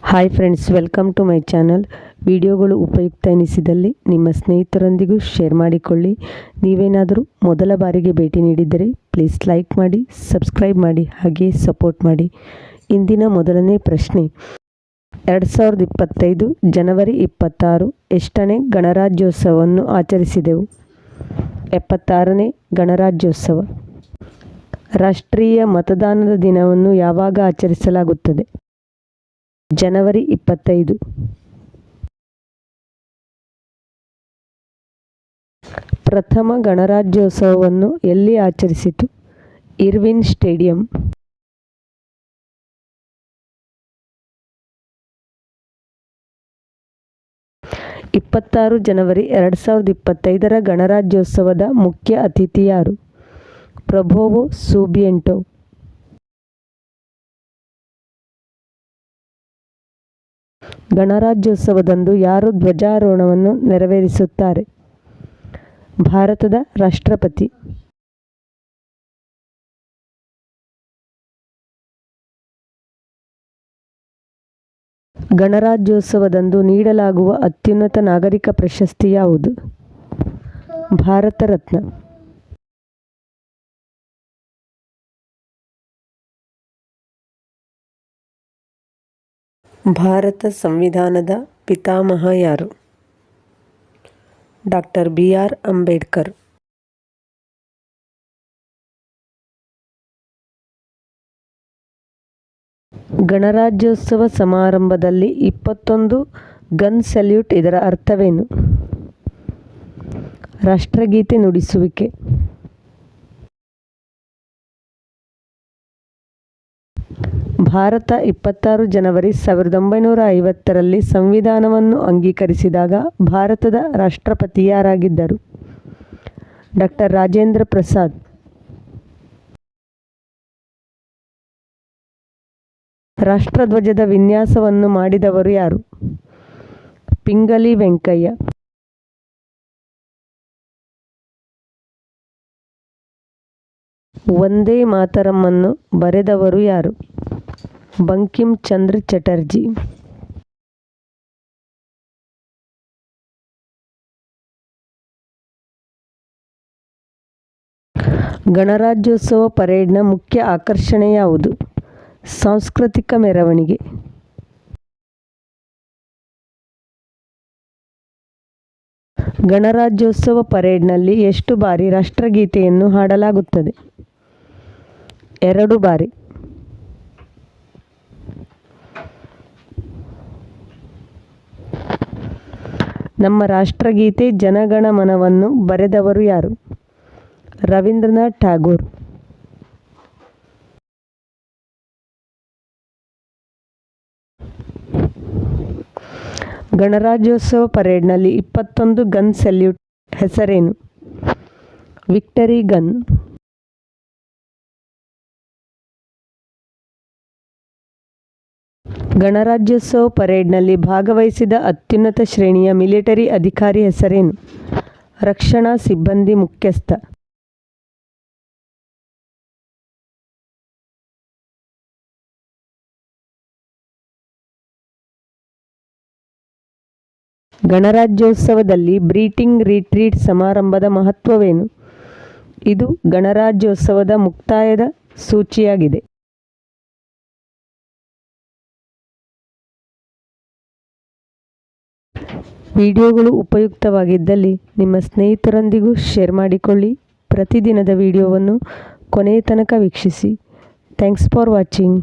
Hi friends welcome to my channel ವಿಡಿಯೋಗಳು ಉಪಯುಕ್ತ ಎನಿಸಿದಲ್ಲಿ ನಿಮ್ಮ ಸ್ನೇಹಿತರೊಂದಿಗೂ ಶೇರ್ ಮಾಡಿಕೊಳ್ಳಿ. ನೀವೇನಾದರೂ ಮೊದಲ ಬಾರಿಗೆ ಭೇಟಿ ನೀಡಿದ್ದರೆ ಪ್ಲೀಸ್ ಲೈಕ್ ಮಾಡಿ ಸಬ್ಸ್ಕ್ರೈಬ್ ಮಾಡಿ ಹಾಗೆ ಸಪೋರ್ಟ್ ಮಾಡಿ. ಇಂದಿನ ಮೊದಲನೇ ಪ್ರಶ್ನೆ. ಎರಡು ಸಾವಿರದ ಇಪ್ಪತ್ತೈದು ಜನವರಿ ಇಪ್ಪತ್ತಾರು ಎಷ್ಟನೇ ಗಣರಾಜ್ಯೋತ್ಸವವನ್ನು ಆಚರಿಸಿದೆವು? ಎಪ್ಪತ್ತಾರನೇ ಗಣರಾಜ್ಯೋತ್ಸವ. ರಾಷ್ಟ್ರೀಯ ಮತದಾನದ ದಿನವನ್ನು ಯಾವಾಗ ಆಚರಿಸಲಾಗುತ್ತದೆ? ಜನವರಿ ಇಪ್ಪತ್ತೈದು. ಪ್ರಥಮ ಗಣರಾಜ್ಯೋತ್ಸವವನ್ನು ಎಲ್ಲಿ ಆಚರಿಸಿತು? Irwin stadium. ಇಪ್ಪತ್ತಾರು ಜನವರಿ ಎರಡು ಸಾವಿರದ ಇಪ್ಪತ್ತೈದರ ಗಣರಾಜ್ಯೋತ್ಸವದ ಮುಖ್ಯ ಅತಿಥಿ ಯಾರು ಪ್ರಭೋವೋ ಸೂಬಿಯೆಂಟೋ. ಗಣರಾಜ್ಯೋತ್ಸವದಂದು ಯಾರು ಧ್ವಜಾರೋಹಣವನ್ನು ನೆರವೇರಿಸುತ್ತಾರೆ? ಭಾರತದ ರಾಷ್ಟ್ರಪತಿ. ಗಣರಾಜ್ಯೋತ್ಸವದಂದು ನೀಡಲಾಗುವ ಅತ್ಯುನ್ನತ ನಾಗರಿಕ ಪ್ರಶಸ್ತಿ ಯಾವುದು? ಭಾರತ ರತ್ನ. ಭಾರತ ಸಂವಿಧಾನದ ಪಿತಾಮಹ ಯಾರು? Doctor B. ಆರ್. ಅಂಬೇಡ್ಕರ್. ಗಣರಾಜ್ಯೋತ್ಸವ ಸಮಾರಂಭದಲ್ಲಿ ಇಪ್ಪತ್ತೊಂದು ಗನ್ ಸಲ್ಯೂಟ್ ಇದರ ಅರ್ಥವೇನು? ರಾಷ್ಟ್ರಗೀತೆ ನುಡಿಸುವಿಕೆ. ಭಾರತ ಇಪ್ಪತ್ತಾರು ಜನವರಿ ಸಾವಿರದ ಒಂಬೈನೂರ ಐವತ್ತರಲ್ಲಿ ಸಂವಿಧಾನವನ್ನು ಅಂಗೀಕರಿಸಿದಾಗ ಭಾರತದ ರಾಷ್ಟ್ರಪತಿ ಯಾರಾಗಿದ್ದರು ಡಾಕ್ಟರ್ ರಾಜೇಂದ್ರ ಪ್ರಸಾದ್. ರಾಷ್ಟ್ರಧ್ವಜದ ವಿನ್ಯಾಸವನ್ನು ಮಾಡಿದವರು ಯಾರು? ಪಿಂಗಲಿ ವೆಂಕಯ್ಯ. ವಂದೇ ಮಾತರಮ್ಮನ್ನು ಬರೆದವರು ಯಾರು? ಬಂಕಿಂ ಚಂದ್ರ ಚಟರ್ಜಿ. ಗಣರಾಜ್ಯೋತ್ಸವ ಪರೇಡ್ನ ಮುಖ್ಯ ಆಕರ್ಷಣೆ ಯಾವುದು? ಸಾಂಸ್ಕೃತಿಕ ಮೆರವಣಿಗೆ. ಗಣರಾಜ್ಯೋತ್ಸವ ಪರೇಡ್ನಲ್ಲಿ ಎಷ್ಟು ಬಾರಿ ರಾಷ್ಟ್ರಗೀತೆಯನ್ನು ಹಾಡಲಾಗುತ್ತದೆ? ಎರಡು ಬಾರಿ. ನಮ್ಮ ರಾಷ್ಟ್ರಗೀತೆ ಜನಗಣಮನವನ್ನು ಬರೆದವರು ಯಾರು? ರವೀಂದ್ರನಾಥ್ ಠಾಗೂರ್. ಗಣರಾಜ್ಯೋತ್ಸವ ಪರೇಡ್ನಲ್ಲಿ ಇಪ್ಪತ್ತೊಂದು ಗನ್ ಸೆಲ್ಯೂಟ್ ಹೆಸರೇನು? Victory gun. ಗಣರಾಜ್ಯೋತ್ಸವ ಪರೇಡ್ನಲ್ಲಿ ಭಾಗವಹಿಸಿದ ಅತ್ಯುನ್ನತ ಶ್ರೇಣಿಯ ಮಿಲಿಟರಿ ಅಧಿಕಾರಿ ಹೆಸರೇನು? ರಕ್ಷಣಾ ಸಿಬ್ಬಂದಿ ಮುಖ್ಯಸ್ಥ. ಗಣರಾಜ್ಯೋತ್ಸವದಲ್ಲಿ ಬ್ರೀಟಿಂಗ್ ರಿಟ್ರೀಟ್ ಸಮಾರಂಭದ ಮಹತ್ವವೇನು? ಇದು ಗಣರಾಜ್ಯೋತ್ಸವದ ಮುಕ್ತಾಯದ ಸೂಚಿಯಾಗಿದೆ. ವಿಡಿಯೋಗಳು ಉಪಯುಕ್ತವಾಗಿದ್ದಲ್ಲಿ ನಿಮ್ಮ ಸ್ನೇಹಿತರೊಂದಿಗೂ ಶೇರ್ ಮಾಡಿಕೊಳ್ಳಿ. ಪ್ರತಿದಿನದ ವಿಡಿಯೋವನ್ನು ಕೊನೆಯ ತನಕ ವೀಕ್ಷಿಸಿ. Thanks for watching.